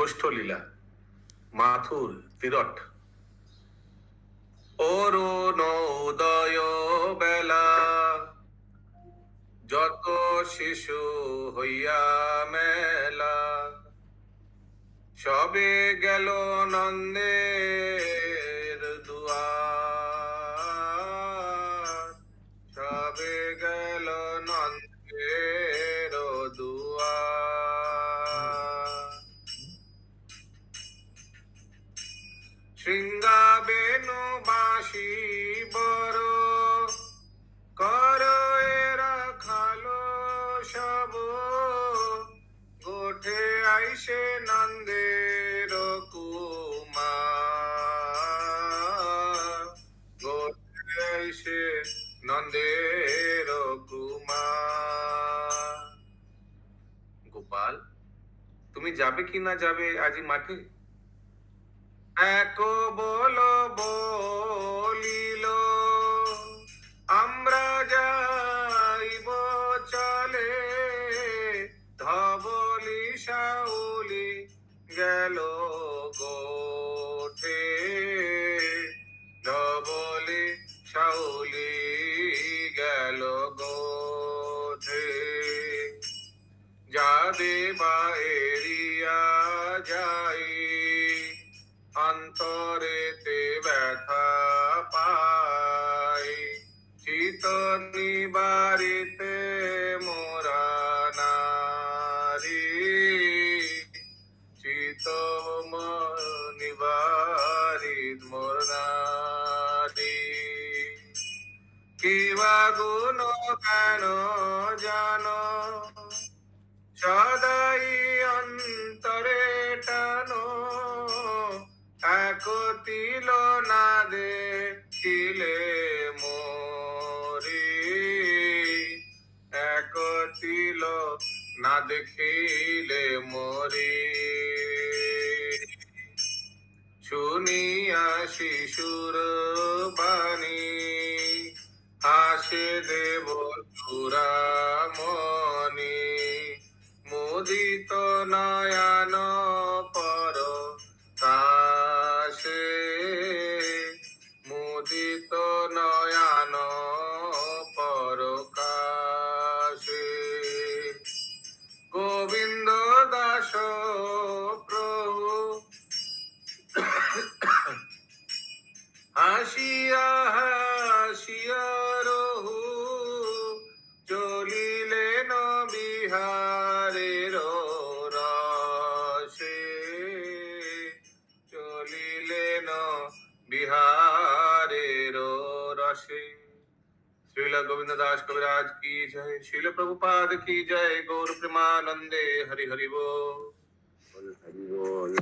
গোষ্ঠলীলা মাথুর তিরট অরুণ উদয় বেলা যত শিশু হইয়া মেলা সবে গেল নন্দের শৃঙ্গাবেনু বাসি বড় কর এরা খালো সব। গোঠে আইসে নন্দের কুমার। গোঠে আইসে নন্দের কুমার। গোপাল, তুমি যাবে কি না যাবে আজি মাঠে? এক বল, বলিল, আমরা যাইব চলে। ধবলি সাউলি গেল গোঠে। ধবলি সাউলি গেল গোঠে। যাদে বাইরিয়া অন্তরেতে ব্যথা পাই। চিত নিবারিতে মোরা নারী। চিত নিবারিত মোর কিবা গুণ কেন জানো? এক না দেখিলে মোরি। এক তিল না দেখিলে মোরি। শুনিয়া শিশুর বাণী, হাসে দেব চূড়ামণি মুদিত নয়ন বিহারের রসে। শ্রীল গোবিন্দ দাস কবিরাজ কি জয়? শিল প্রভুপাদ কি জয়? গৌর প্রেমানন্দে হরি হরি বল হরি বল।